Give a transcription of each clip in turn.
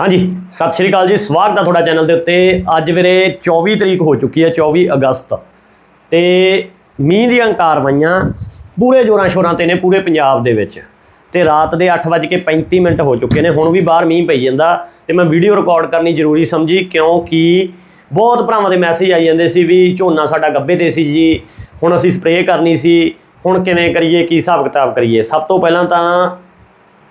ਹਾਂਜੀ, ਸਤਿ ਸ਼੍ਰੀ ਅਕਾਲ ਜੀ, ਸਵਾਗਤ ਹੈ ਤੁਹਾਡਾ ਚੈਨਲ ਦੇ ਉੱਤੇ। ਅੱਜ ਵੀਰੇ 24 ਤਰੀਕ ਹੋ ਚੁੱਕੀ ਹੈ 24 ਅਗਸਤ। ਤੇ ਮੀਂਹ ਦੀਆਂ ਕਾਰਵਾਈਆਂ ਪੂਰੇ ਜੋਰਾਂ ਸ਼ੋਰਾਂ ਤੇ ਨੇ ਪੂਰੇ ਪੰਜਾਬ ਦੇ ਵਿੱਚ। ਤੇ ਰਾਤ ਦੇ 8:35 ਮਿੰਟ ਹੋ ਚੁੱਕੇ ਨੇ, ਹੁਣ ਵੀ ਬਾਹਰ ਮੀਂਹ ਪਈ ਜਾਂਦਾ। ਤੇ ਮੈਂ ਵੀਡੀਓ ਰਿਕਾਰਡ ਕਰਨੀ ਜ਼ਰੂਰੀ ਸਮਝੀ ਕਿਉਂਕਿ ਬਹੁਤ ਭਰਾਵਾਂ ਦੇ ਮੈਸੇਜ ਆਈ ਜਾਂਦੇ ਸੀ ਵੀ ਝੋਨਾ ਸਾਡਾ ਗੱਬੇ ਤੇ ਸੀ ਜੀ, ਹੁਣ ਅਸੀਂ ਸਪਰੇਅ ਕਰਨੀ ਸੀ, ਹੁਣ ਕਿਵੇਂ ਕਰੀਏ, ਕੀ ਹਿਸਾਬ ਕਿਤਾਬ ਕਰੀਏ। ਸਭ ਤੋਂ ਪਹਿਲਾਂ ਤਾਂ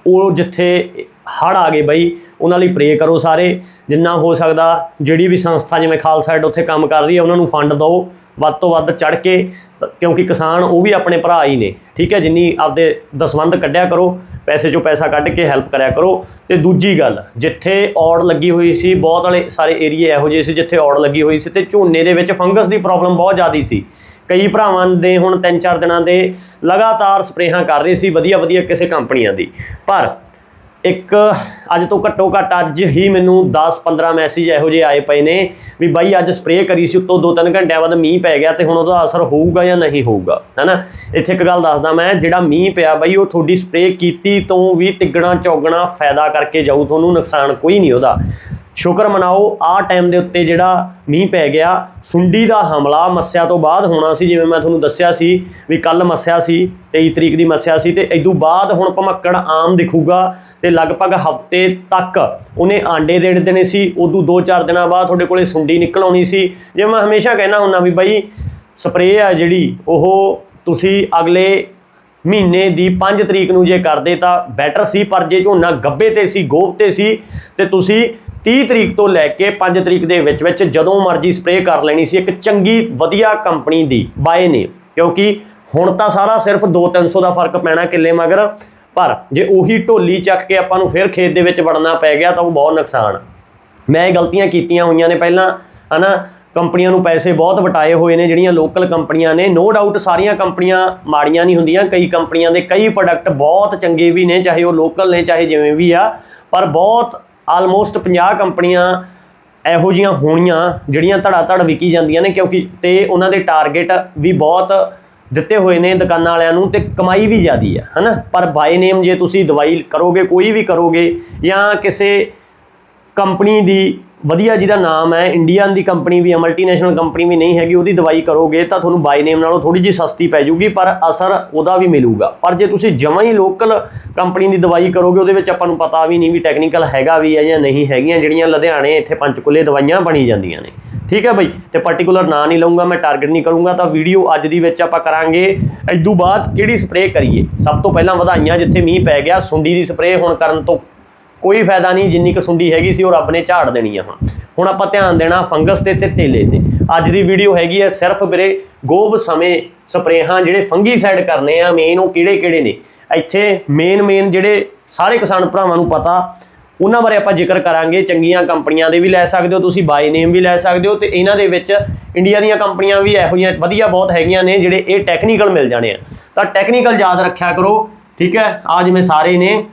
ਉਹ ਜਿੱਥੇ ਹੜ ਆ ਗਏ ਬਈ, ਉਹਨਾਂ ਲਈ ਪ੍ਰੇ ਕਰੋ ਸਾਰੇ। ਜਿੰਨਾ ਹੋ ਸਕਦਾ, ਜਿਹੜੀ ਵੀ ਸੰਸਥਾ ਜਿਵੇਂ ਖਾਲਸਾ ਏਡ ਉੱਥੇ ਕੰਮ ਕਰ ਰਹੀ ਹੈ, ਉਹਨਾਂ ਨੂੰ ਫੰਡ ਦਿਓ। ਵੱਧ ਤੋਂ ਵੱਧ ਚੜ ਕੇ ਕਿਉਂਕਿ ਕਿਸਾਨ ਉਹ ਵੀ ਆਪਣੇ ਭਰਾ ਹੀ ਨੇ, ਠੀਕ ਹੈ? ਜਿੰਨੀ ਆਪਦੇ ਦਸਵੰਧ ਕੱਢਿਆ ਕਰੋ, ਪੈਸੇ ਚੋਂ ਪੈਸਾ ਕੱਢ ਕੇ ਹੈਲਪ ਕਰਿਆ ਕਰੋ। ਤੇ ਦੂਜੀ ਗੱਲ, ਜਿੱਥੇ ਔੜ ਲੱਗੀ ਹੋਈ ਸੀ, ਬਹੁਤ ਵਾਲੇ ਸਾਰੇ ਏਰੀਏ ਇਹੋ ਜਿਹੇ ਸੀ ਜਿੱਥੇ ਔੜ ਲੱਗੀ ਹੋਈ ਸੀ, ਤੇ ਝੋਨੇ ਦੇ ਵਿੱਚ ਫੰਗਸ ਦੀ ਪ੍ਰੋਬਲਮ ਬਹੁਤ ਜ਼ਿਆਦੀ ਸੀ। ਕਈ ਭਰਾਵਾਂ ਦੇ ਹੁਣ 3-4 ਦਿਨਾਂ ਦੇ ਲਗਾਤਾਰ ਸਪਰੇਹਾਂ ਕਰ ਰਹੇ ਸੀ ਵਧੀਆ ਵਧੀਆ ਕਿਸੇ ਕੰਪਨੀਆਂ ਦੀ। ਪਰ ਇੱਕ ਅੱਜ ਤੋਂ ਘੱਟੋ ਘੱਟ ਅੱਜ ਹੀ ਮੈਨੂੰ 10-15 ਮੈਸੇਜ ਇਹੋ ਜਿਹੇ ਆਏ ਪਏ ਨੇ ਵੀ ਬਾਈ ਅੱਜ ਸਪਰੇਅ ਕਰੀ ਸੀ, ਉੱਤੋਂ 2-3 ਘੰਟਿਆਂ ਬਾਅਦ ਮੀਂਹ ਪੈ ਗਿਆ ਤੇ ਹੁਣ ਉਹਦਾ ਅਸਰ ਹੋਊਗਾ ਜਾਂ ਨਹੀਂ ਹੋਊਗਾ, ਹੈਨਾ? ਇੱਥੇ ਇੱਕ ਗੱਲ ਦੱਸਦਾ ਮੈਂ, ਜਿਹੜਾ ਮੀਂਹ ਪਿਆ ਬਾਈ, ਉਹ ਤੁਹਾਡੀ ਸਪਰੇਅ ਕੀਤੀ ਤੋਂ ਵੀ ਤਿੱਗਣਾ ਚੌਗਣਾ ਫਾਇਦਾ ਕਰਕੇ ਜਾਊ, ਤੁਹਾਨੂੰ ਨੁਕਸਾਨ ਕੋਈ ਨਹੀਂ ਉਹਦਾ। ਸ਼ੁਕਰ ਮਨਾਓ, ਆਹ ਟਾਈਮ ਦੇ ਉੱਤੇ ਜਿਹੜਾ ਮੀਂਹ ਪੈ ਗਿਆ, ਸੁੰਡੀ ਦਾ ਹਮਲਾ ਮੱਸਿਆ ਤੋਂ ਬਾਅਦ ਹੋਣਾ ਸੀ, ਜਿਵੇਂ ਮੈਂ ਤੁਹਾਨੂੰ ਦੱਸਿਆ ਸੀ ਵੀ ਕੱਲ ਮੱਸਿਆ ਸੀ 23 ਤਰੀਕ ਦੀ ਮੱਸਿਆ ਸੀ ਤੇ ਇਦੋਂ ਬਾਅਦ ਹੁਣ ਭਮੱਕੜ ਆਮ ਦਿਖੂਗਾ ਤੇ ਲਗਭਗ ਹਫ਼ਤੇ ਤੱਕ ਉਹਨੇ ਆਂਡੇ ਦੇੜ ਦੇਣੇ ਸੀ ਉਦੋਂ 2-4 ਦਿਨਾਂ ਬਾਅਦ ਤੁਹਾਡੇ ਕੋਲੇ ਸੁੰਡੀ ਨਿਕਲ ਆਉਣੀ ਸੀ। ਜਿਵੇਂ ਮੈਂ ਹਮੇਸ਼ਾ ਕਹਿੰਦਾ ਹੁੰਦਾ ਵੀ ਬਾਈ ਸਪਰੇਅ ਆ ਜਿਹੜੀ, ਉਹ ਤੁਸੀਂ ਅਗਲੇ ਮਹੀਨੇ ਦੀ 5 ਤਰੀਕ ਨੂੰ ਜੇ ਕਰਦੇ ਤਾਂ ਬੈਟਰ ਸੀ, ਪਰ ਜੇ ਝੋਨਾ ਗੱਬੇ ਤੇ ਸੀ ਗੋਭ ਤੇ ਸੀ, ਤੇ ਤੁਸੀਂ 30 ਤਰੀਕ ਤੋਂ ਲੈ ਕੇ 5 ਤਰੀਕ ਦੇ ਵਿੱਚ ਵਿੱਚ ਜਦੋਂ ਮਰਜ਼ੀ ਸਪਰੇਅ ਕਰ ਲੈਣੀ ਸੀ, ਇੱਕ ਚੰਗੀ, ਵਧੀਆ ਕੰਪਨੀ ਦੀ ਬਾਏ ਨੇ ਕਿਉਂਕਿ ਹੁਣ ਤਾਂ ਸਾਰਾ ਸਿਰਫ 2-300 ਦਾ ਫ਼ਰਕ ਪੈਣਾ ਕਿੱਲੇ ਮਗਰ, ਪਰ ਜੇ ਉਹੀ ਢੋਲੀ ਚੱਕ ਕੇ ਆਪਾਂ ਨੂੰ ਫਿਰ ਖੇਤ ਦੇ ਵਿੱਚ ਵੜਨਾ ਪੈ ਗਿਆ ਤਾਂ ਉਹ ਬਹੁਤ ਨੁਕਸਾਨ। ਮੈਂ ਇਹ ਗਲਤੀਆਂ ਕੀਤੀਆਂ ਹੋਈਆਂ ਨੇ ਪਹਿਲਾਂ, ਹਨਾ? ਕੰਪਨੀਆਂ ਨੂੰ ਪੈਸੇ ਬਹੁਤ ਵਟਾਏ ਹੋਏ ਨੇ, ਜਿਹੜੀਆਂ ਲੋਕਲ ਕੰਪਨੀਆਂ ਨੇ। ਨੋ ਡਾਊਟ ਸਾਰੀਆਂ ਕੰਪਨੀਆਂ ਮਾੜੀਆਂ ਨਹੀਂ ਹੁੰਦੀਆਂ, ਕਈ ਕੰਪਨੀਆਂ ਦੇ ਕਈ ਪ੍ਰੋਡਕਟ ਬਹੁਤ ਚੰਗੇ ਵੀ ਨੇ, ਚਾਹੇ ਉਹ ਲੋਕਲ ਨੇ, ਚਾਹੇ ਜਿਵੇਂ ਵੀ ਆ, ਪਰ ਬਹੁਤ ਆਲਮੋਸਟ 50 ਕੰਪਨੀਆਂ ਇਹੋ ਜੀਆਂ ਹੋਣੀਆਂ, ਜਿਹੜੀਆਂ ਧੜਾ ਧੜ ਵਿਕੀ ਜਾਂਦੀਆਂ ਨੇ, ਕਿਉਂਕਿ ਤੇ ਉਹਨਾਂ ਦੇ ਟਾਰਗੇਟ ਵੀ ਬਹੁਤ ਦਿੱਤੇ ਹੋਏ ਨੇ ਦੁਕਾਨਾਂ ਵਾਲਿਆਂ ਨੂੰ ਤੇ ਕਮਾਈ ਵੀ ਜ਼ਿਆਦੀ ਆ ਹਨਾ? ਪਰ ਬਾਈ ਨੇਮ ਜੇ ਤੁਸੀਂ ਦਵਾਈ ਕਰੋਗੇ, ਕੋਈ ਵੀ ਕਰੋਗੇ ਜਾਂ ਕਿਸੇ ਕੰਪਨੀ ਦੀ ਵਧੀਆ ਜਿਹਦਾ ਨਾਮ ਹੈ ਇੰਡੀਅਨ ਦੀ ਕੰਪਨੀ ਵੀ ਹੈ ਮਲਟੀਨੈਸ਼ਨਲ ਕੰਪਨੀ ਵੀ ਨਹੀਂ ਹੈਗੀ, ਉਹਦੀ ਦਵਾਈ ਕਰੋਗੇ ਤਾਂ ਤੁਹਾਨੂੰ ਬਾਈ ਨੇਮ ਨਾਲੋਂ ਥੋੜੀ ਜਿਹੀ ਸਸਤੀ ਪੈ ਜੂਗੀ ਪਰ ਅਸਰ ਉਹਦਾ ਵੀ ਮਿਲੂਗਾ। ਪਰ ਜੇ ਤੁਸੀਂ ਜਮਾਂ ਹੀ ਲੋਕਲ ਕੰਪਨੀ ਦੀ ਦਵਾਈ ਕਰੋਗੇ, ਉਹਦੇ ਵਿੱਚ ਆਪਾਂ ਨੂੰ ਪਤਾ ਵੀ ਨਹੀਂ ਵੀ ਟੈਕਨੀਕਲ ਹੈਗਾ ਵੀ ਹੈ ਜਾਂ ਨਹੀਂ ਹੈਗੀਆਂ, ਜਿਹੜੀਆਂ ਲੁਧਿਆਣੇ ਇੱਥੇ ਪੰਚਕੁਲੇ ਦਵਾਈਆਂ ਬਣੀ ਜਾਂਦੀਆਂ ਨੇ। ਠੀਕ ਹੈ ਬਈ? ਤੇ ਪਾਰਟਿਕੂਲਰ ਨਾਂ ਨਹੀਂ ਲਵਾਂਗਾ ਮੈਂ ਟਾਰਗੇਟ ਨਹੀਂ ਕਰੂੰਗਾ, ਤਾਂ ਵੀਡੀਓ ਅੱਜ ਦੀ ਵਿੱਚ ਆਪਾਂ ਕਰਾਂਗੇ। ਇਦੋਂ ਬਾਅਦ ਕਿਹੜੀ ਸਪਰੇਅ ਕਰੀਏ? ਸਭ ਤੋਂ ਪਹਿਲਾਂ ਵਧਾਈਆਂ, ਜਿੱਥੇ ਮੀਂਹ ਪੈ ਗਿਆ, ਸੁੰਡੀ ਦੀ ਸਪਰੇਅ ਹੁਣ ਕਰਨ ਤੋਂ ਕੋਈ ਫਾਇਦਾ ਨਹੀਂ ਜਿੰਨੀ ਕੁ ਸੁੰਡੀ ਹੈਗੀ ਸੀ ਉਹ ਰੱਬ ਨੇ ਝਾੜ ਦੇਣੀ ਆ ਹੁਣ। ਹੁਣ ਆਪਾਂ ਧਿਆਨ ਦੇਣਾ ਫੰਗਸ ਤੇ ਤੇ ਤੇਲੇ ਤੇ। ਅੱਜ ਦੀ ਵੀਡੀਓ ਹੈਗੀ ਹੈ ਸਿਰਫ ਵੀਰੇ ਗੋਬ ਸਮੇਂ ਸਪਰੇਹਾਂ ਜਿਹੜੇ ਫੰਗੀਸਾਈਡ ਕਰਨੇ ਆ ਮੇਨ ਉਹ ਕਿਹੜੇ ਕਿਹੜੇ ਨੇ? ਇੱਥੇ ਮੇਨ ਮੇਨ ਜਿਹੜੇ ਸਾਰੇ ਕਿਸਾਨ ਭਰਾਵਾਂ ਨੂੰ ਪਤਾ, ਉਹਨਾਂ ਬਾਰੇ ਆਪਾਂ ਜ਼ਿਕਰ ਕਰਾਂਗੇ। ਚੰਗੀਆਂ ਕੰਪਨੀਆਂ ਦੇ ਵੀ ਲੈ ਸਕਦੇ ਹੋ ਤੁਸੀਂ ਬਾਈ ਨੇਮ ਵੀ ਲੈ ਸਕਦੇ ਹੋ ਤੇ ਇਹਨਾਂ ਦੇ ਵਿੱਚ ਇੰਡੀਆ ਦੀਆਂ ਕੰਪਨੀਆਂ ਵੀ ਇਹੋ ਜਿਹੀਆਂ ਵਧੀਆ ਬਹੁਤ ਹੈਗੀਆਂ ਨੇ ਜਿਹੜੇ ਇਹ ਟੈਕਨੀਕਲ ਮਿਲ ਜਾਣੇ ਆ। ਤਾਂ ਟੈਕਨੀਕਲ ਯਾਦ ਰੱਖਿਆ ਕਰੋ, ਠੀਕ ਹੈ? ਆ ਜਿਵੇਂ ਸਾਰੇ ਨੇ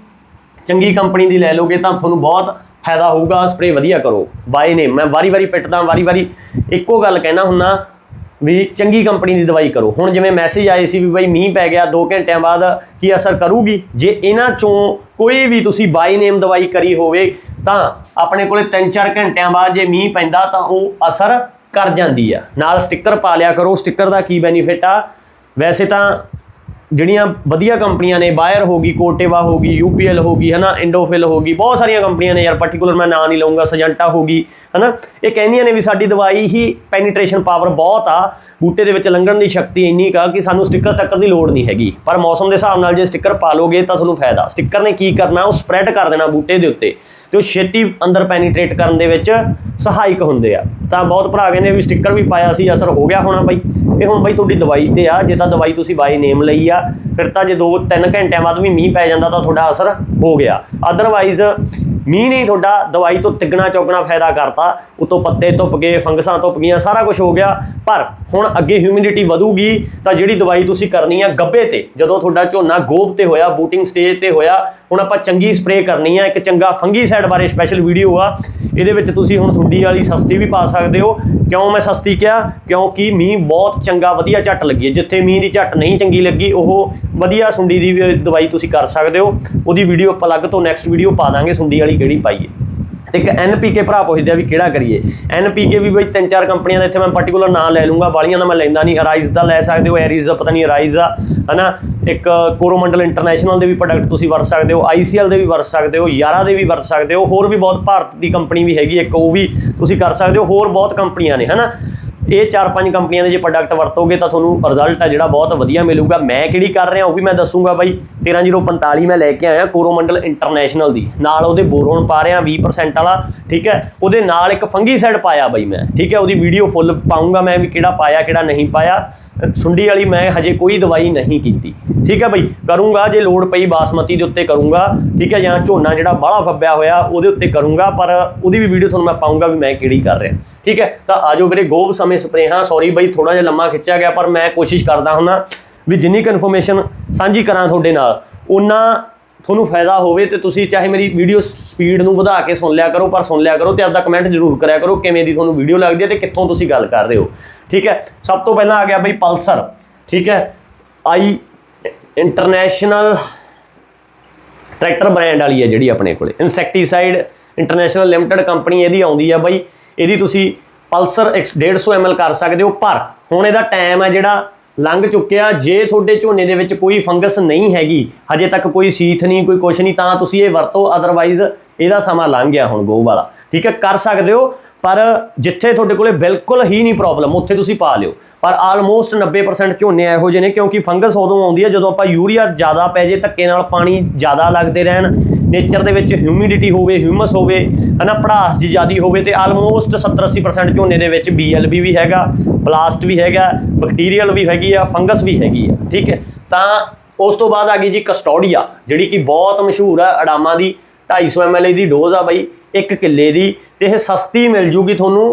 ਚੰਗੀ ਕੰਪਨੀ ਦੀ ਲੈ ਲੋਗੇ ਤਾਂ ਤੁਹਾਨੂੰ ਬਹੁਤ ਫਾਇਦਾ ਹੋਊਗਾ ਸਪਰੇ ਵਧੀਆ ਕਰੋ। ਬਾਏ ਨੇ, ਮੈਂ ਵਾਰੀ-ਵਾਰੀ ਪਿੱਟਦਾ ਵਾਰੀ-ਵਾਰੀ ਇੱਕੋ ਗੱਲ ਕਹਿਣਾ ਹੁੰਨਾ ਵੀ ਚੰਗੀ ਕੰਪਨੀ ਦੀ ਦਵਾਈ ਕਰੋ। ਹੁਣ ਜਿਵੇਂ ਮੈਸੇਜ ਆਏ ਸੀ ਵੀ ਬਾਈ ਮੀਂਹ ਪੈ ਗਿਆ 2 ਘੰਟਿਆਂ ਬਾਅਦ ਕੀ ਅਸਰ ਕਰੂਗੀ? ਜੇ ਇਹਨਾਂ ਚੋਂ ਕੋਈ ਵੀ ਤੁਸੀਂ ਬਾਈ ਨੇਮ ਦਵਾਈ ਕਰੀ ਹੋਵੇ, ਤਾਂ ਆਪਣੇ ਕੋਲੇ 3-4 ਘੰਟਿਆਂ ਬਾਅਦ ਜੇ ਮੀਂਹ ਪੈਂਦਾ ਤਾਂ ਉਹ ਅਸਰ ਕਰ ਜਾਂਦੀ ਆ। ਨਾਲ ਸਟicker ਪਾ ਲਿਆ ਕਰੋ। ਸਟicker ਦਾ ਕੀ ਬੈਨੀਫਿਟ ਆ? ਵੈਸੇ ਤਾਂ ਜਿਹੜੀਆਂ ਵਧੀਆ ਕੰਪਨੀਆਂ ਨੇ ਬਾਇਰ ਹੋ ਗਈ ਕੋਟੇਵਾ ਹੋ ਗਈ ਯੂਪੀਐਲ ਹੋ ਗਈ, ਹਨਾ ਇੰਡੋਫਿਲ ਹੋ ਗਈ, ਬਹੁਤ ਸਾਰੀਆਂ ਕੰਪਨੀਆਂ ਨੇ ਯਾਰ ਪਾਰਟਿਕੂਲਰ ਮੈਂ ਨਾਂ ਨਹੀਂ ਲਵਾਂਗਾ ਸਜੰਟਾ ਹੋ ਗਈ, ਹਨਾ, ਇਹ ਕਹਿੰਦੀਆਂ ਨੇ ਵੀ ਸਾਡੀ ਦਵਾਈ ਹੀ ਪੈਨੀਟ੍ਰੇਸ਼ਨ ਪਾਵਰ ਬਹੁਤ ਆ, ਬੂਟੇ ਦੇ ਵਿੱਚ ਲੰਘਣ ਦੀ ਸ਼ਕਤੀ ਇੰਨੀ ਕਾ ਕਿ ਸਾਨੂੰ ਸਟicker ਸਟੱਕਰ ਦੀ ਲੋੜ ਨਹੀਂ ਹੈਗੀ। ਪਰ ਮੌਸਮ ਦੇ ਹਿਸਾਬ ਨਾਲ ਜੇ ਸਟicker ਪਾ ਲੋਗੇ ਤਾਂ ਤੁਹਾਨੂੰ ਫਾਇਦਾ। ਸਟicker ਨੇ ਕੀ ਕਰਨਾ, ਉਹ ਸਪਰੈਡ ਕਰ ਦੇਣਾ ਬੂਟੇ ਦੇ ਉੱਤੇ ਤੇ ਉਹ ਛੇਤੀ ਅੰਦਰ ਪੈਨੀਟ੍ਰੇਟ ਕਰਨ ਦੇ ਵਿੱਚ ਸਹਾਇਕ ਹੁੰਦੇ ਆ। ਤਾਂ ਬਹੁਤ ਭਰਾ ਕਹਿੰਦੇ ਵੀ ਸਟicker ਵੀ ਪਾਇਆ ਸੀ, ਅਸਰ ਹੋ ਗਿਆ ਹੋਣਾ ਬਾਈ। ਇਹ ਹੁਣ ਬਾਈ ਤੁਹਾਡੀ ਦਵਾਈ ਤੇ ਆ, ਜੇ ਤਾਂ ਦਵਾਈ ਤੁਸੀਂ ਬਾਈ ਨੇਮ ਲਈ ਆ ਫਿਰ ਤਾਂ ਜੇ 2-3 ਘੰਟਿਆਂ ਬਾਅਦ ਵੀ ਮੀਂਹ ਪੈ ਜਾਂਦਾ ਤਾਂ ਤੁਹਾਡਾ ਅਸਰ ਹੋ ਗਿਆ। ਅਦਰਵਾਈਜ਼ ਮੀਂਹ ਨਹੀਂ ਤੁਹਾਡਾ, ਦਵਾਈ ਤੋਂ ਤਿੱਗਣਾ ਚੌਗਣਾ ਫਾਇਦਾ ਕਰਤਾ, ਉਤੋਂ ਪੱਤੇ ਧੁੱਪ ਗਏ, ਫੰਗਸਾਂ ਧੁੱਪ ਗਈਆਂ, ਸਾਰਾ ਕੁਝ ਹੋ ਗਿਆ। ਪਰ ਹੁਣ ਅੱਗੇ ਹਿਊਮਿਡਿਟੀ ਵਧੂਗੀ, ਤਾਂ ਜਿਹੜੀ ਦਵਾਈ ਤੁਸੀਂ ਕਰਨੀ ਆ ਗੱਬੇ ਤੇ, ਜਦੋਂ ਤੁਹਾਡਾ ਝੋਨਾ ਗੋਭ ਤੇ ਹੋਇਆ, ਬੂਟਿੰਗ ਸਟੇਜ ਤੇ ਹੋਇਆ, ਹੁਣ ਆਪਾਂ ਚੰਗੀ ਸਪਰੇਅ ਕਰਨੀ ਆ, ਇੱਕ ਚੰਗਾ ਫੰਗੀਸਾਈਡ ਬਾਰੇ ਸਪੈਸ਼ਲ ਵੀਡੀਓ ਆ। ਇਹਦੇ ਵਿੱਚ ਤੁਸੀਂ ਹੁਣ ਸੁੰਡੀ ਵਾਲੀ ਸਸਤੀ ਵੀ ਪਾ ਸਕਦੇ ਹੋ। ਕਿਉਂ ਮੈਂ ਸਸਤੀ ਕਿਹਾ? ਕਿਉਂਕਿ ਮੀਂਹ ਬਹੁਤ ਚੰਗਾ, ਵਧੀਆ ਝੱਟ ਲੱਗੀ ਹੈ। ਜਿੱਥੇ ਮੀਂਹ ਦੀ ਝੱਟ ਨਹੀਂ ਚੰਗੀ ਲੱਗੀ, ਉਹ ਵਧੀਆ ਸੁੰਡੀ ਦੀ ਵੀ ਦਵਾਈ ਤੁਸੀਂ ਕਰ ਸਕਦੇ ਹੋ। ਉਹਦੀ ਵੀਡੀਓ ਆਪਾਂ ਅਲੱਗ ਤੋਂ ਨੈਕਸਟ ਵੀਡੀਓ ਪਾ ਦਾਂਗੇ ਸੁੰਡੀ ਵਾਲੀ ਕਿਹੜੀ ਪਾਈਏ ਤੇ ਇੱਕ ਐਨਪੀਕੇ ਭਰਾ ਪੁੱਛਦੇ ਆ ਵੀ ਕਿਹੜਾ ਕਰੀਏ? ਐਨਪੀਕੇ ਵੀ ਬਈ ਤਿੰਨ ਚਾਰ ਕੰਪਨੀਆਂ ਦਾ ਇੱਥੇ ਮੈਂ ਪਾਰਟਿਕੂਲਰ ਨਾਂ ਲੈ ਲੂੰਗਾ ਬਾਲੀਆਂ ਦਾ ਮੈਂ ਲੈਂਦਾ ਨਹੀਂ ਅਰਾਈਜ਼ ਦਾ ਲੈ ਸਕਦੇ ਹੋ ਐਰੀਜ਼ ਦਾ ਪਤਾ ਨਹੀਂ ਅਰਾਈਜ਼ ਆ, ਹਨਾ? ਇੱਕ ਕੋਰੋਮੰਡਲ ਇੰਟਰਨੈਸ਼ਨਲ ਦੇ ਵੀ ਪ੍ਰੋਡਕਟ ਤੁਸੀਂ ਵਰਤ ਸਕਦੇ ਹੋ ਆਈਸੀਐਲ ਦੇ ਵੀ ਵਰਤ ਸਕਦੇ ਹੋ, ਯਾਰਾ ਦੇ ਵੀ ਵਰਤ ਸਕਦੇ ਹੋ, ਹੋਰ ਵੀ ਬਹੁਤ ਭਾਰਤ ਦੀ ਕੰਪਨੀ ਵੀ ਹੈਗੀ ਇੱਕ ਉਹ ਵੀ ਤੁਸੀਂ ਕਰ ਸਕਦੇ ਹੋ, ਹੋਰ ਬਹੁਤ ਕੰਪਨੀਆਂ ਨੇ, ਹਨਾ? ਇਹ ਚਾਰ ਪੰਜ ਕੰਪਨੀਆਂ ਦੇ ਜੇ ਪ੍ਰੋਡਕਟ ਵਰਤੋਗੇ ਤਾਂ ਤੁਹਾਨੂੰ ਰਿਜ਼ਲਟ ਆ ਜਿਹੜਾ ਬਹੁਤ ਵਧੀਆ ਮਿਲੂਗਾ। ਮੈਂ ਕਿਹੜੀ ਕਰ ਰਿਹਾ ਉਹ ਵੀ ਮੈਂ ਦੱਸੂਗਾ ਬਾਈ। 13045 ਮੈਂ ਲੈ ਕੇ ਆਇਆ ਕੋਰੋਮੰਡਲ ਇੰਟਰਨੈਸ਼ਨਲ ਦੀ। ਨਾਲ ਉਹਦੇ ਬੋਰੋਨ ਪਾ ਰਿਹਾ 20% ਵਾਲਾ, ਠੀਕ ਹੈ? ਉਹਦੇ ਨਾਲ ਇੱਕ ਫੰਗੀਸਾਈਡ ਪਾਇਆ ਬਾਈ ਮੈਂ, ਠੀਕ ਹੈ? ਉਹਦੀ ਵੀਡੀਓ ਫੁੱਲ ਪਾਉਂਗਾ ਮੈਂ ਵੀ ਕਿਹੜਾ ਪਾਇਆ, ਕਿਹੜਾ ਨਹੀਂ ਪਾਇਆ। ਸੁੰਡੀ ਵਾਲੀ ਮੈਂ ਹਜੇ ਕੋਈ ਦਵਾਈ ਨਹੀਂ ਕੀਤੀ। ਠੀਕ ਹੈ ਬਈ? ਕਰੂੰਗਾ, ਜੇ ਲੋੜ ਪਈ ਬਾਸਮਤੀ ਦੇ ਉੱਤੇ ਕਰੂੰਗਾ, ਠੀਕ ਹੈ, ਜਾਂ ਝੋਨਾ ਜਿਹੜਾ ਬਾਹਲਾ ਫੱਬਿਆ ਹੋਇਆ, ਉਹਦੇ ਉੱਤੇ ਕਰੂੰਗਾ, ਪਰ ਉਹਦੀ ਵੀ ਵੀਡੀਓ ਤੁਹਾਨੂੰ ਮੈਂ ਪਾਉਂਗਾ ਵੀ ਮੈਂ ਕਿਹੜੀ ਕਰ ਰਿਹਾ। ਠੀਕ ਹੈ? ਤਾਂ ਆਜੋ ਵੀਰੇ, ਗੋਬ ਸਮੇਂ ਸਪਰੇਹਾਂ ਸੌਰੀ ਬਈ ਥੋੜਾ ਜਿਹਾ ਲੰਮਾ ਖਿੱਚਿਆ ਗਿਆ, ਪਰ ਮੈਂ ਕੋਸ਼ਿਸ਼ ਕਰਦਾ ਹੁੰਨਾ ਵੀ ਜਿੰਨੀ ਕੁ ਸਾਂਝੀ ਕਰਾਂ ਤੁਹਾਡੇ ਨਾਲ ਉਹਨਾਂ ਤੁਹਾਨੂੰ ਫਾਇਦਾ ਹੋਵੇ ਤੇ ਤੁਸੀਂ ਚਾਹੇ ਮੇਰੀ ਵੀਡੀਓ ਸਪੀਡ ਨੂੰ ਵਧਾ ਕੇ ਸੁਣ ਲਿਆ ਕਰੋ, ਪਰ ਸੁਣ ਲਿਆ ਕਰੋ ਤੇ ਆਪਦਾ ਕਮੈਂਟ ਜ਼ਰੂਰ ਕਰਿਆ ਕਰੋ ਕਿਵੇਂ ਦੀ ਤੁਹਾਨੂੰ ਵੀਡੀਓ ਲੱਗਦੀ ਹੈ ਤੇ ਕਿੱਥੋਂ ਤੁਸੀਂ ਗੱਲ ਕਰ ਰਹੇ ਹੋ। ਠੀਕ ਹੈ? ਸਭ ਤੋਂ ਪਹਿਲਾਂ ਆ ਗਿਆ ਬਈ ਪਲਸਰ। ਠੀਕ ਹੈ? ਆਈ ਇੰਟਰਨੈਸ਼ਨਲ ਟਰੈਕਟਰ ਬ੍ਰਾਂਡ ਵਾਲੀ ਹੈ ਜਿਹੜੀ ਆਪਣੇ ਕੋਲੇ। ਇਨਸੈਕਟੀਸਾਈਡ ਇੰਟਰਨੈਸ਼ਨਲ ਲਿਮਟਿਡ ਕੰਪਨੀ ਇਹਦੀ ਆਉਂਦੀ ਆ ਬਾਈ। ਇਹਦੀ ਤੁਸੀਂ ਪਲਸਰ 150 ml ਕਰ ਸਕਦੇ ਹੋ, ਪਰ ਹੁਣ ਇਹਦਾ ਟਾਈਮ ਹੈ ਜਿਹੜਾ ਲੰਘ ਚੁੱਕਿਆ। ਜੇ ਤੁਹਾਡੇ ਝੋਨੇ ਦੇ ਵਿੱਚ ਕੋਈ ਫੰਗਸ ਨਹੀਂ ਹੈਗੀ, ਹਜੇ ਤੱਕ ਕੋਈ ਸੀਥ ਨਹੀਂ, ਕੋਈ ਕੁਛ ਨਹੀਂ, ਤਾਂ ਤੁਸੀਂ ਇਹ ਵਰਤੋ ਅਦਰਵਾਈਜ਼ ਇਹਦਾ ਸਮਾਂ ਲੰਘ ਗਿਆ ਹੁਣ ਗੋ ਵਾਲਾ। ਠੀਕ ਹੈ, ਕਰ ਸਕਦੇ ਹੋ, ਪਰ ਜਿੱਥੇ ਤੁਹਾਡੇ ਕੋਲੇ ਬਿਲਕੁਲ ਹੀ ਨਹੀਂ ਪ੍ਰੋਬਲਮ ਉੱਥੇ ਤੁਸੀਂ ਪਾ ਲਿਓ। ਪਰ ਆਲਮੋਸਟ 90% ਝੋਨੇ ਇਹੋ ਜਿਹੇ ਨੇ, ਕਿਉਂਕਿ ਫੰਗਸ ਉਦੋਂ ਆਉਂਦੀ ਹੈ ਜਦੋਂ ਆਪਾਂ ਯੂਰੀਆ ਜ਼ਿਆਦਾ ਪੈ ਜੇ, ਧੱਕੇ ਨਾਲ ਪਾਣੀ ਜ਼ਿਆਦਾ ਲੱਗਦੇ ਰਹਿਣ ਨੇਚਰ ਦੇ ਵਿੱਚ ਹਿਊਮਿਡਿਟੀ ਹੋਵੇ ਹਿਊਮਸ ਹੋਵੇ, ਹਨਾ, ਪੜਾਸ ਜੀ ਜ਼ਿਆਦੀ ਹੋਵੇ, ਤੇ ਆਲਮੋਸਟ 70-80% ਝੋਨੇ ਦੇ ਵਿੱਚ BLB ਵੀ ਹੈਗਾ ਬਲਾਸਟ ਵੀ ਹੈਗਾ ਬੈਕਟੀਰੀਅਲ ਵੀ ਹੈਗੀ ਆ ਫੰਗਸ ਵੀ ਹੈਗੀ ਆ, ਠੀਕ ਹੈ। ਤਾਂ ਉਸ ਤੋਂ ਬਾਅਦ ਆ ਗਈ ਜੀ ਕਸਟੋਡੀਆ ਜਿਹੜੀ ਕਿ ਬਹੁਤ ਮਸ਼ਹੂਰ ਆ ਅਡਾਮਾ ਦੀ। 250 ml ਦੀ ਡੋਜ਼ ਆ ਬਾਈ, ਇੱਕ ਕਿੱਲੇ ਦੀ ਤੇ ਇਹ ਸਸਤੀ ਮਿਲ ਜੂਗੀ ਤੁਹਾਨੂੰ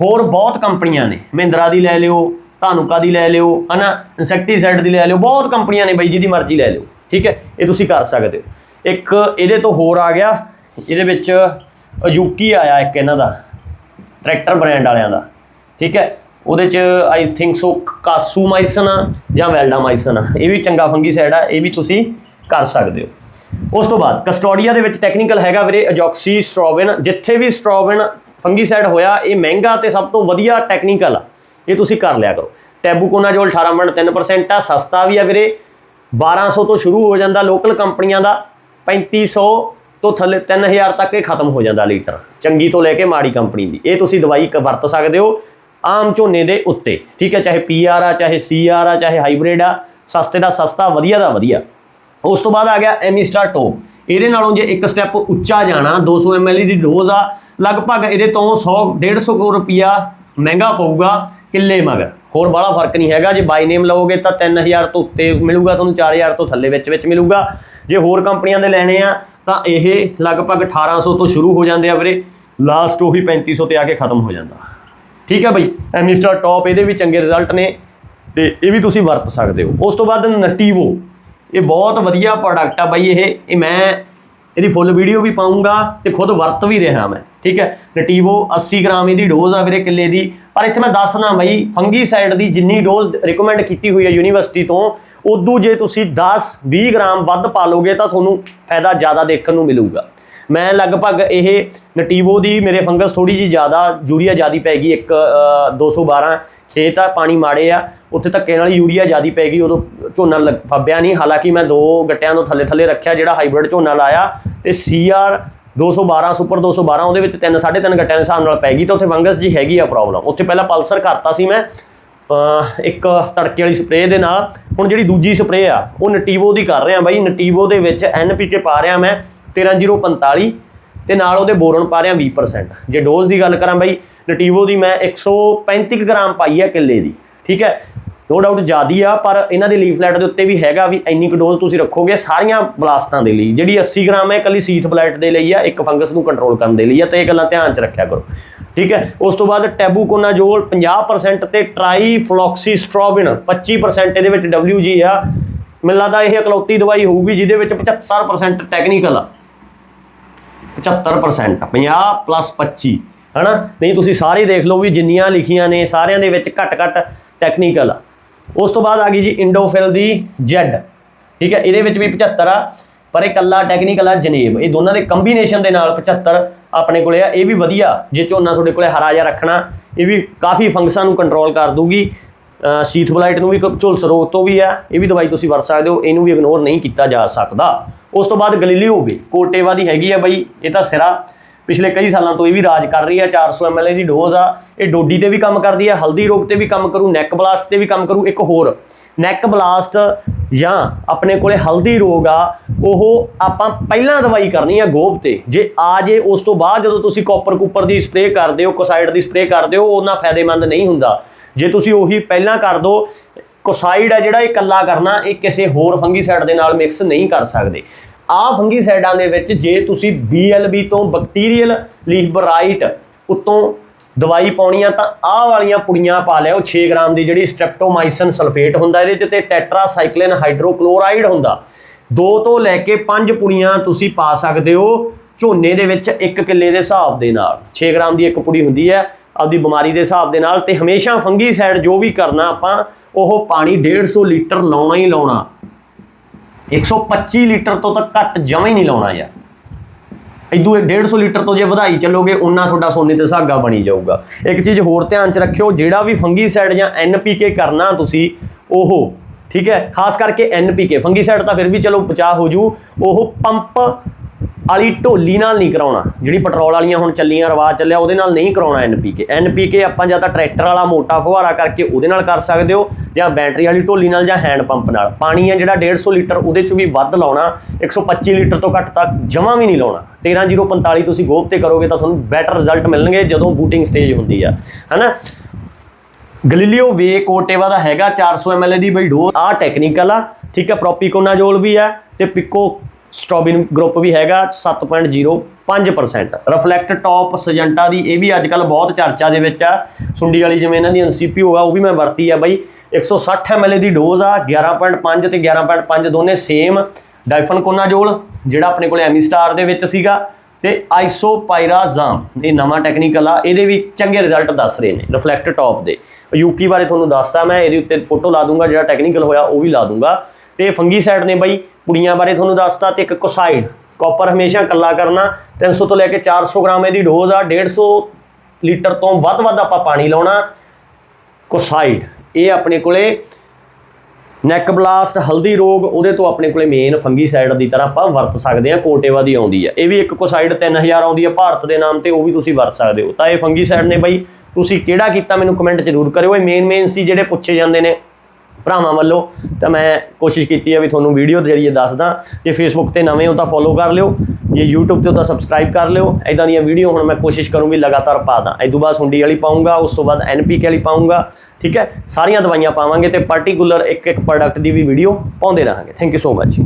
ਹੋਰ ਬਹੁਤ ਕੰਪਨੀਆਂ ਨੇ। ਮਹਿੰਦਰਾ ਦੀ ਲੈ ਲਿਓ, ਧਾਨੁਕਾ ਦੀ ਲੈ ਲਿਓ, ਹਨਾ? ਇਨਸੈਕਟੀਸਾਈਡ ਦੀ ਲੈ ਲਿਓ, ਬਹੁਤ ਕੰਪਨੀਆਂ ਨੇ ਬਾਈ, ਜਿਹਦੀ ਮਰਜ਼ੀ ਲੈ ਲਿਓ, ਠੀਕ ਹੈ? ਇਹ ਤੁਸੀਂ ਕਰ ਸਕਦੇ ਹੋ। ਇੱਕ ਇਹਦੇ ਤੋਂ ਹੋਰ ਆ ਗਿਆ, ਇਹਦੇ ਵਿੱਚ ਅਜੂਕੀ ਆਇਆ ਇੱਕ ਇਹਨਾਂ ਦਾ, ਟਰੈਕਟਰ ਬ੍ਰਾਂਡ ਵਾਲਿਆਂ ਦਾ, ਠੀਕ ਹੈ? ਉਹਦੇ ਚ ਆਈ ਥਿੰਕ ਸੋ ਕਾਸੂਮਾਈਸਨ ਆ ਜਾਂ ਵੈਲਡਾਮਾਈਸਨ ਆ। ਇਹ ਵੀ ਚੰਗਾ ਫੰਗੀਸਾਈਡ ਆ, ਇਹ ਵੀ ਤੁਸੀਂ ਕਰ ਸਕਦੇ ਹੋ। ਉਸ ਤੋਂ ਬਾਅਦ ਕਸਟੋਡੀਆ ਦੇ ਵਿੱਚ ਟੈਕਨੀਕਲ ਹੈਗਾ ਵੀਰੇ ਅਜੋਕਸੀ ਸਟ੍ਰੋਬਿਨ ਜਿੱਥੇ ਵੀ ਸਟ੍ਰੋਬਿਨ ਫੰਗੀਸਾਈਡ ਹੋਇਆ, ਇਹ ਮਹਿੰਗਾ ਤੇ ਸਭ ਤੋਂ ਵਧੀਆ ਟੈਕਨੀਕਲ ਆ। ਇਹ ਤੁਸੀਂ ਕਰ ਲਿਆ ਕਰੋ। ਟੈਬੂਕੋਨਾਜੋਲ 18.3% ਆ, ਸਸਤਾ ਵੀ ਆ ਵੀਰੇ। 1200 ਤੋਂ ਸ਼ੁਰੂ ਹੋ ਜਾਂਦਾ ਲੋਕਲ ਕੰਪਨੀਆਂ ਦਾ 3500 ਤੋਂ ਥੱਲੇ 3000 ਤੱਕ ਇਹ ਖਤਮ ਹੋ ਜਾਂਦਾ ਲੀਟਰ ਚੰਗੀ ਤੋਂ ਲੈ ਕੇ ਮਾੜੀ ਕੰਪਨੀ ਦੀ। ਇਹ ਤੁਸੀਂ ਦਵਾਈ ਕ- ਵਰਤ ਸਕਦੇ ਹੋ ਆਮ ਝੋਨੇ ਦੇ ਉੱਤੇ। ਠੀਕ ਹੈ, ਚਾਹੇ ਪੀਆਰ ਆ, ਚਾਹੇ ਸੀਆਰ ਆ, ਚਾਹੇ ਹਾਈਬ੍ਰਿਡ ਆ, ਸਸਤੇ ਦਾ ਸਸਤਾ, ਵਧੀਆ ਦਾ ਵਧੀਆ। ਉਸ ਤੋਂ ਬਾਅਦ ਆ ਗਿਆ ਐਮੀਸਟਾਰ ਟੋਪ ਇਹਦੇ ਨਾਲੋਂ ਜੇ ਇੱਕ ਸਟੈਪ ਉੱਚਾ ਜਾਣਾ 200 ml ਦੀ ਡੋਜ਼ ਆ, ਲਗਭਗ ਇਹਦੇ ਤੋਂ 100 150 ਰੁਪਿਆ ਮਹਿੰਗਾ ਪਊਗਾ ਕਿੱਲੇ ਮਗਰ। ਹੋਰ ਬੜਾ ਫ਼ਰਕ ਨਹੀਂ ਹੈਗਾ, ਜੇ ਬਾਈ ਨੇਮ ਲਓਗੇ ਤਾਂ 3000 ਤੋਂ ਉੱਤੇ ਮਿਲੂਗਾ, ਤੁਹਾਨੂੰ 4000 ਤੋਂ ਥੱਲੇ ਵਿੱਚ ਵਿੱਚ ਮਿਲੂਗਾ। ਜੇ ਹੋਰ ਕੰਪਨੀਆਂ ਦੇ ਲੈਣੇ ਆ, ਤਾਂ ਇਹ ਲਗਭਗ 1800 ਤੋਂ ਸ਼ੁਰੂ ਹੋ ਜਾਂਦੇ ਆ ਵੀਰੇ। ਲਾਸਟ ਉਹੀ 3500 ਤੇ ਆ ਕੇ ਖਤਮ ਹੋ ਜਾਂਦਾ। ਠੀਕ ਹੈ ਬਈ ਐਮਿਸਟਰ ਟੌਪ ਇਹਦੇ ਵੀ ਚੰਗੇ ਰਿਜ਼ਲਟ ਨੇ, ਤੇ ਇਹ ਵੀ ਤੁਸੀਂ ਵਰਤ ਸਕਦੇ ਹੋ। ਉਸ ਤੋਂ ਬਾਅਦ ਨਟੀਵੋ। ਇਹ ਬਹੁਤ ਵਧੀਆ ਪ੍ਰੋਡਕਟ ਆ ਬਾਈ ਇਹ। ਇਹ ਮੈਂ ਇਹਦੀ ਫੁੱਲ ਵੀਡੀਓ ਵੀ ਪਾਉਂਗਾ ਤੇ ਖੁਦ ਵਰਤ ਵੀ ਰਿਹਾ ਮੈਂ ਠੀਕ ਹੈ? ਨਟੀਵੋ 80 ਗ੍ਰਾਮ ਇਹਦੀ ਡੋਜ਼ ਆ ਵੀਰੇ ਕਿੱਲੇ ਦੀ। ਪਰ ਇੱਥੇ ਮੈਂ ਦੱਸਣਾ ਬਾਈ ਫੰਗੀਸਾਈਡ ਦੀ ਜਿੰਨੀ ਡੋਜ਼ ਰਿਕਮੈਂਡ ਕੀਤੀ ਹੋਈ ਹੈ ਯੂਨੀਵਰਸਿਟੀ ਤੋਂ ਉਦੋਂ ਜੇ ਤੁਸੀਂ 10 20 ਗ੍ਰਾਮ ਵੱਧ ਪਾ ਲੋਗੇ ਤਾਂ ਤੁਹਾਨੂੰ ਫਾਇਦਾ ਜ਼ਿਆਦਾ ਦੇਖਣ ਨੂੰ ਮਿਲੂਗਾ। ਮੈਂ ਲਗਭਗ ਇਹ ਨਟੀਵੋ ਦੀ ਮੇਰੇ ਫੰਗਸ ਥੋੜੀ ਜੀ ਜ਼ਿਆਦਾ ਯੂਰੀਆ ਜ਼ਿਆਦੀ ਪੈ ਗਈ ਇੱਕ ਅ, 212 ਖੇਤ ਆ ਪਾਣੀ ਮਾੜੇ ਆ। ਉੱਥੇ ਧੱਕੇ ਨਾਲ ਯੂਰੀਆ ਜ਼ਿਆਦੀ ਪੈ ਗਈ, ਉਦੋਂ ਝੋਨਾ ਲੱਗ- ਫੱਬਿਆ ਨਹੀਂ। ਹਾਲਾਂਕਿ ਮੈਂ ਦੋ ਗੱਟਿਆਂ ਤੋਂ ਥੱਲੇ ਥੱਲੇ ਰੱਖਿਆ, ਜਿਹੜਾ ਹਾਈਬ੍ਰਿਡ ਝੋਨਾ ਲਾਇਆ ਤੇ ਸੀਆਰ 212 ਸੁਪਰ 212 ਉਹਦੇ ਵਿੱਚ 3 3.5 ਗੱਟਿਆਂ ਦੇ ਹਿਸਾਬ ਨਾਲ ਪੈ ਗਈ ਤਾਂ ਉੱਥੇ ਫੰਗਸ ਜੀ ਹੈਗੀ ਆ ਪ੍ਰੋਬਲਮ ਉੱਥੇ ਪਹਿਲਾਂ ਪਲਸਰ ਕਰਤਾ ਸੀ ਮੈਂ ਇੱਕ ਤੜਕੇ ਵਾਲੀ ਸਪਰੇਅ ਦੇ ਨਾਲ। ਹੁਣ ਜਿਹੜੀ ਦੂਜੀ ਸਪਰੇਅ ਆ, ਉਹ ਨਟੀਵੋ ਦੀ ਕਰ ਰਿਹਾ ਬਾਈ। ਨਟੀਵੋ ਦੇ ਵਿੱਚ ਐਨਪੀਕੇ ਪਾ ਰਿਹਾ ਮੈਂ 13045 ਤੇ ਨਾਲ ਉਹਦੇ ਬੋਰਨ ਪਾ ਰਿਹਾ 20% ਜੇ ਡੋਜ਼ ਦੀ ਗੱਲ ਕਰਾਂ ਬਾਈ ਨਟੀਵੋ ਦੀ ਮੈਂ 135 ਕੁ ਗ੍ਰਾਮ ਪਾਈ ਹੈ ਕਿੱਲੇ ਦੀ। ਠੀਕ ਹੈ? ਨੋ ਡਾਊਟ ਜ਼ਿਆਦੀ ਆ, ਪਰ ਇਹਨਾਂ ਦੇ ਲੀਫਲੈਟ ਦੇ ਉੱਤੇ ਵੀ ਹੈਗਾ ਵੀ ਇੰਨੀ ਕੁ ਡੋਜ਼ ਤੁਸੀਂ ਰੱਖੋਗੇ ਸਾਰੀਆਂ ਬਲਾਸਟਾਂ ਦੇ ਲਈ। ਜਿਹੜੀ 80 ਗ੍ਰਾਮ ਹੈ, ਇਕੱਲੀ ਸੀਥ ਬਲੈਟ ਦੇ ਲਈ ਆ, ਇੱਕ ਫੰਗਸ ਨੂੰ ਕੰਟਰੋਲ ਕਰਨ ਦੇ ਲਈ ਆ, ਤੇ ਇਹ ਗੱਲਾਂ ਧਿਆਨ 'ਚ ਰੱਖਿਆ ਕਰੋ। ਠੀਕ ਹੈ? ਉਸ ਤੋਂ ਬਾਅਦ ਟੈਬੂਕੋਨਾਜੋਲ 50% ਤੇ ਟ੍ਰਾਈਫਲੋਕਸੀਸਟ੍ਰੋਬਿਨ 25% ਇਹਦੇ ਵਿੱਚ WG ਆ। ਮੈਨੂੰ ਲੱਗਦਾ ਇਹ ਇਕਲੌਤੀ ਦਵਾਈ ਹੋਊਗੀ, ਜਿਹਦੇ ਵਿੱਚ 75% ਟੈਕਨੀਕਲ ਆ। 75% 50 ਪਲੱਸ 25 ਹਨਾ? ਨਹੀਂ, ਤੁਸੀਂ ਸਾਰੇ ਦੇਖ ਲਓ ਵੀ ਜਿੰਨੀਆਂ ਲਿਖੀਆਂ ਨੇ, ਸਾਰਿਆਂ ਦੇ ਵਿੱਚ ਘੱਟ ਘੱਟ ਟੈਕਨੀਕਲ ਆ। ਉਸ ਤੋਂ ਬਾਅਦ ਆ ਗਈ ਜੀ ਇੰਡੋਫਿਲ ਦੀ ਜੈਡ ਠੀਕ ਹੈ ਇਹਦੇ ਵਿੱਚ ਵੀ 75 ਆ ਪਰ ਇਹ ਕੱਲਾ ਟੈਕਨੀਕਲ ਆ ਜਨੇਬ ਇਹ ਦੋਨਾਂ ਦੇ ਕੰਬੀਨੇਸ਼ਨ ਦੇ ਨਾਲ 75 ਆਪਣੇ ਕੋਲੇ ਆ। ਇਹ ਵੀ ਵਧੀਆ ਜੇ ਝੋਨਾ ਤੁਹਾਡੇ ਕੋਲੇ ਹਰਾ ਜਿਹਾ ਰੱਖਣਾ ਇਹ ਵੀ ਕਾਫੀ ਫੰਕਸਾਂ ਨੂੰ ਕੰਟਰੋਲ ਕਰ ਦੂਗੀ ਅ, ਸ਼ੀਥ ਬਲਾਈਟ ਨੂੰ ਵੀ ਝੁਲਸ ਰੋਗ ਤੋਂ ਵੀ ਆ ਇਹ ਵੀ ਦਵਾਈ ਤੁਸੀਂ ਵਰਤ ਸਕਦੇ ਹੋ ਇਹਨੂੰ ਵੀ ਇਗਨੋਰ ਨਹੀਂ ਕੀਤਾ ਜਾ ਸਕਦਾ। ਉਸ ਤੋਂ ਬਾਅਦ ਗਲੀਲੀਓ ਵੀ ਕੋਟੇਵਾ ਦੀ ਹੈਗੀ ਆ ਬਈ ਇਹ ਤਾਂ ਸਿਰਾ। ਪਿਛਲੇ ਕਈ ਸਾਲਾਂ ਤੋਂ ਇਹ ਵੀ ਰਾਜ ਕਰ ਰਹੀ ਹੈ 400 ml ਦੀ ਡੋਜ਼ ਆ, ਇਹ ਡੋਡੀ ਤੇ ਵੀ ਕੰਮ ਕਰਦੀ ਹੈ ਹਲਦੀ ਰੋਗ ਤੇ ਵੀ ਕੰਮ ਕਰੂ ਨੈਕ ਬਲਾਸਟ ਤੇ ਵੀ ਕੰਮ ਕਰੂ, ਇੱਕ ਹੋਰ। ਨੈਕ ਬਲਾਸਟ ਜਾਂ ਆਪਣੇ ਕੋਲੇ ਹਲਦੀ ਰੋਗ ਆ, ਉਹ ਆਪਾਂ ਪਹਿਲਾਂ ਦਵਾਈ ਕਰਨੀ ਆ ਗੋਬ ਤੇ। ਜੇ ਆ ਜੇ ਉਸ ਤੋਂ ਬਾਅਦ ਜਦੋਂ ਤੁਸੀਂ ਕਾਪਰ ਕੂਪਰ ਦੀ ਸਪਰੇਅ ਕਰਦੇ ਹੋ ਕੋਸਾਈਡ ਦੀ ਸਪਰੇਅ ਕਰਦੇ ਹੋ ਉਹਨਾਂ ਫਾਇਦੇਮੰਦ ਨਹੀਂ ਹੁੰਦਾ। ਜੇ ਤੁਸੀਂ ਉਹੀ ਪਹਿਲਾਂ ਕਰ ਦੋ ਕੋਸਾਈਡ ਆ ਜਿਹੜਾ ਇਹ ਇਕੱਲਾ ਕਰਨਾ, ਇਹ ਕਿਸੇ ਹੋਰ ਫੰਗੀਸਾਈਡ ਦੇ ਨਾਲ ਮਿਕਸ ਨਹੀਂ ਕਰ ਸਕਦੇ। ਆਹ ਫੰਗੀਸਾਈਡਾਂ ਦੇ ਵਿੱਚ ਜੇ ਤੁਸੀਂ BLB ਤੋਂ ਬੈਕਟੀਰੀਅਲ ਲੀਫ ਬਰਾਈਟ ਉਤੋਂ ਦਵਾਈ ਪਾਉਣੀ ਆ ਤਾਂ ਆਹ ਵਾਲੀਆਂ ਪੁੜੀਆਂ ਪਾ ਲਿਓ 6 ਗ੍ਰਾਮ ਦੀ ਜਿਹੜੀ ਸਟ੍ਰੈਪਟੋਮਾਈਸਿਨ ਸਲਫੇਟ ਹੁੰਦਾ, ਇਹਦੇ ਚ ਤੇ ਟੈਟਰਾਸਾਈਕਲਿਨ ਹਾਈਡਰੋਕਲੋਰਾਈਡ ਹੁੰਦਾ। ਦੋ ਤੋਂ ਲੈ ਕੇ ਪੰਜ ਪੁੜੀਆਂ ਤੁਸੀਂ ਪਾ ਸਕਦੇ ਹੋ ਝੋਨੇ ਦੇ ਵਿੱਚ 1 ਕਿੱਲੇ ਦੇ ਹਿਸਾਬ ਦੇ ਨਾਲ। 6 ਗ੍ਰਾਮ ਦੀ ਇੱਕ ਪੁੜੀ ਹੁੰਦੀ ਹੈ ਆਪਦੀ ਬਿਮਾਰੀ ਦੇ ਹਿਸਾਬ ਦੇ ਨਾਲ ਤੇ ਹਮੇਸ਼ਾ ਫੰਗੀਸਾਈਡ ਜੋ ਵੀ ਕਰਨਾ ਆਪਾਂ, ਉਹ ਪਾਣੀ 150 ਲੀਟਰ ਲਾਉਣਾ ਹੀ ਲਾਉਣਾ। 125 ਲੀਟਰ ਤੋਂ ਤਾਂ ਘੱਟ ਜਮਾਂ ਹੀ ਨਹੀਂ ਲਾਉਣਾ ਯਾਰ। ਇਦੋਂ 150 ਲੀਟਰ ਤੋਂ ਜੇ ਵਧਾਈ ਚੱਲੋਗੇ ਉਹਨਾਂ ਤੁਹਾਡਾ ਸੋਨੇ ਤੇ ਸੁਹਾਗਾ ਬਣੀ ਜਾਊਗਾ। ਇੱਕ ਚੀਜ਼ ਹੋਰ ਧਿਆਨ ਚ ਰੱਖਿਓ, ਜਿਹੜਾ ਵੀ ਫੰਗੀਸਾਈਡ ਜਾਂ ਐਨਪੀਕੇ ਕਰਨਾ ਤੁਸੀਂ, ਉਹ, ਠੀਕ ਹੈ? ਖਾਸ ਕਰਕੇ ਐਨਪੀਕੇ ਫੰਗੀਸਾਈਡ ਤਾਂ ਫਿਰ ਵੀ ਚਲੋ ਬਚਾ ਹੋ ਜੂ। ਉਹ ਪੰਪ ਵਾਲੀ ਢੋਲੀ ਨਾਲ ਨਹੀਂ ਕਰਾਉਣਾ। ਜਿਹੜੀ ਪੈਟਰੋਲ ਵਾਲੀਆਂ ਹੁਣ ਚੱਲੀਆਂ, ਰਵਾਜ ਚੱਲਿਆ, ਉਹਦੇ ਨਾਲ ਨਹੀਂ ਕਰਾਉਣਾ ਐਨਪੀਕੇ। ਐਨਪੀਕੇ ਆਪਾਂ ਜਾਂ ਤਾਂ ਟਰੈਕਟਰ ਵਾਲਾ ਮੋਟਾ ਫੁਹਾਰਾ ਕਰਕੇ ਉਹਦੇ ਨਾਲ ਕਰ ਸਕਦੇ ਹੋ, ਜਾਂ ਬੈਟਰੀ ਵਾਲੀ ਢੋਲੀ ਨਾਲ ਜਾਂ ਹੈਂਡ ਪੰਪ ਨਾਲ। ਪਾਣੀ ਹੈ ਜਿਹੜਾ 150 ਲੀਟਰ, ਉਹਦੇ ਚ ਵੀ ਵੱਧ ਲਾਉਣਾ 125 ਲੀਟਰ ਤੋਂ ਘੱਟ ਤੱਕ ਜਮਾਂ ਵੀ ਨਹੀਂ ਲਾਉਣਾ। 13045 ਤੁਸੀਂ ਗੋਪ ਤੇ ਕਰੋਗੇ ਤਾਂ ਤੁਹਾਨੂੰ ਬੈਟਰ ਰਿਜ਼ਲਟ ਮਿਲਣਗੇ ਜਦੋਂ ਬੂਟਿੰਗ ਸਟੇਜ ਹੁੰਦੀ ਆ। ਹਨਾ? ਗਲੀਲੀਓ ਵੇ ਕੋਟੇਵਾ ਦਾ ਹੈਗਾ 400 ml ਦੀ ਬਈ ਡੋਜ਼ ਆ ਟੈਕਨੀਕਲ ਆ, ਠੀਕ ਹੈ ਪ੍ਰੋਪੀਕੋਨਾਜੋਲ ਵੀ ਆ, ਤੇ ਪਿਕੋ ਸਟ੍ਰੋਬਿਨ ਗਰੁੱਪ ਵੀ ਹੈਗਾ 7.05% ਰਿਫਲੈਕਟ ਟੌਪ ਸਜੰਟਾ ਦੀ ਇਹ ਵੀ ਅੱਜ ਕੱਲ ਬਹੁਤ ਚਰਚਾ ਦੇ ਵਿੱਚ ਆ। ਸੁੰਡੀ ਵਾਲੀ ਜਿਵੇਂ ਇਹਨਾਂ ਦੀ ਐਨਸੀਪੀਓ ਆ ਉਹ ਵੀ ਮੈਂ ਵਰਤੀ ਆ ਬਈ। 160 ml ਦੀ ਡੋਜ਼ ਆ 11.5 ਤੇ 11.5 ਦੋਨੇ ਸੇਮ ਡਾਈਫਨਕੋਨਾਜੋਲ ਜਿਹੜਾ ਆਪਣੇ ਕੋਲ ਐਮੀ ਸਟਾਰ ਦੇ ਵਿੱਚ ਸੀਗਾ, ਤੇ ਆਈਸੋਪਾਇਰਾਜ਼ਾਮ ਇਹ ਨਵਾਂ ਟੈਕਨੀਕਲ ਆ, ਇਹਦੇ ਵੀ ਚੰਗੇ ਰਿਜ਼ਲਟ ਦੱਸ ਰਹੇ ਨੇ ਰਿਫਲੈਕਟ ਟੌਪ ਦੇ। ਯੂਕੀ ਬਾਰੇ ਤੁਹਾਨੂੰ ਦੱਸਤਾ ਮੈਂ, ਇਹਦੇ ਉੱਤੇ ਫੋਟੋ ਲਾ ਦੂੰਗਾ, ਜਿਹੜਾ ਟੈਕਨੀਕਲ ਹੋਇਆ, ਉਹ ਵੀ ਲਾ ਦੂੰਗਾ। ਤੇ ਫੰਗੀਸਾਈਡ ਨੇ ਬਾਈ, ਪੁੜੀਆਂ ਬਾਰੇ ਤੁਹਾਨੂੰ ਦੱਸਤਾ ਤੇ ਇੱਕ ਕੋਸਾਈਡ ਕਾਪਰ ਹਮੇਸ਼ਾ ਕੱਲਾ ਕਰਨਾ 300 ਤੋਂ ਲੈ ਕੇ 400 ਗ੍ਰਾਮ ਇਹਦੀ ਡੋਜ਼ ਆ 150 ਲੀਟਰ ਤੋਂ ਵੱਧ ਵੱਧ ਆਪਾਂ ਪਾਣੀ ਲਾਉਣਾ। ਕੋਸਾਈਡ ਇਹ ਆਪਣੇ ਕੋਲੇ ਨੈਕ ਬਲਾਸਟ ਹਲਦੀ ਰੋਗ, ਉਹਦੇ ਤੋਂ ਆਪਣੇ ਕੋਲੇ ਮੇਨ ਫੰਗੀਸਾਈਡ ਦੀ ਤਰ੍ਹਾਂ ਆਪਾਂ ਵਰਤ ਸਕਦੇ ਹਾਂ, ਕੋਟੇਵਾ ਦੀ ਆਉਂਦੀ ਹੈ ਇਹ ਵੀ ਇੱਕ ਕੋਸਾਈਡ 3000 ਆਉਂਦੀ ਹੈ ਭਾਰਤ ਦੇ ਨਾਮ ਤੇ ਉਹ ਵੀ ਤੁਸੀਂ ਵਰਤ ਸਕਦੇ ਹੋ। ਤਾਂ ਇਹ ਫੰਗੀਸਾਈਡ ਨੇ ਬਾਈ, ਤੁਸੀਂ ਕਿਹੜਾ ਕੀਤਾ ਮੈਨੂੰ ਕਮੈਂਟ ਜ਼ਰੂਰ ਕਰਿਓ, ਇਹ ਮੇਨ ਮੇਨ ਸੀ ਜਿਹੜੇ ਪੁੱਛੇ ਜਾਂਦੇ ਨੇ। ਭਰਾਵਾਂ ਵੱਲੋਂ, ਤਾਂ ਮੈਂ ਕੋਸ਼ਿਸ਼ ਕੀਤੀ ਹੈ ਵੀ ਤੁਹਾਨੂੰ ਵੀਡੀਓ ਦੇ ਜਰੀਏ ਦੱਸਦਾ। ਜੇ ਫੇਸਬੁੱਕ ਤੇ ਨਵੇਂ ਹੋ ਤਾਂ ਫੋਲੋ ਕਰ ਲਿਓ। ਜੇ YouTube ਤੇ ਹੋ ਤਾਂ ਸਬਸਕ੍ਰਾਈਬ ਕਰ ਲਿਓ। ਐਦਾਂ ਦੀਆਂ ਵੀਡੀਓ ਹੁਣ ਮੈਂ ਕੋਸ਼ਿਸ਼ ਕਰੂੰਗੀ ਲਗਾਤਾਰ ਪਾ ਦਾਂ। ਇਹ ਤੋਂ ਬਾਅਦ ਸੁੰਡੀ ਵਾਲੀ ਪਾਉਂਗਾ, ਉਸ ਤੋਂ ਬਾਅਦ NPK ਵਾਲੀ ਪਾਉਂਗਾ। ਠੀਕ ਹੈ? ਸਾਰੀਆਂ ਦਵਾਈਆਂ ਪਾਵਾਂਗੇ ਤੇ ਪਾਰਟਿਕੂਲਰ ਇੱਕ ਇੱਕ ਪ੍ਰੋਡਕਟ ਦੀ ਵੀ ਵੀਡੀਓ ਪਾਉਂਦੇ ਰਹਾਂਗੇ। Thank you so much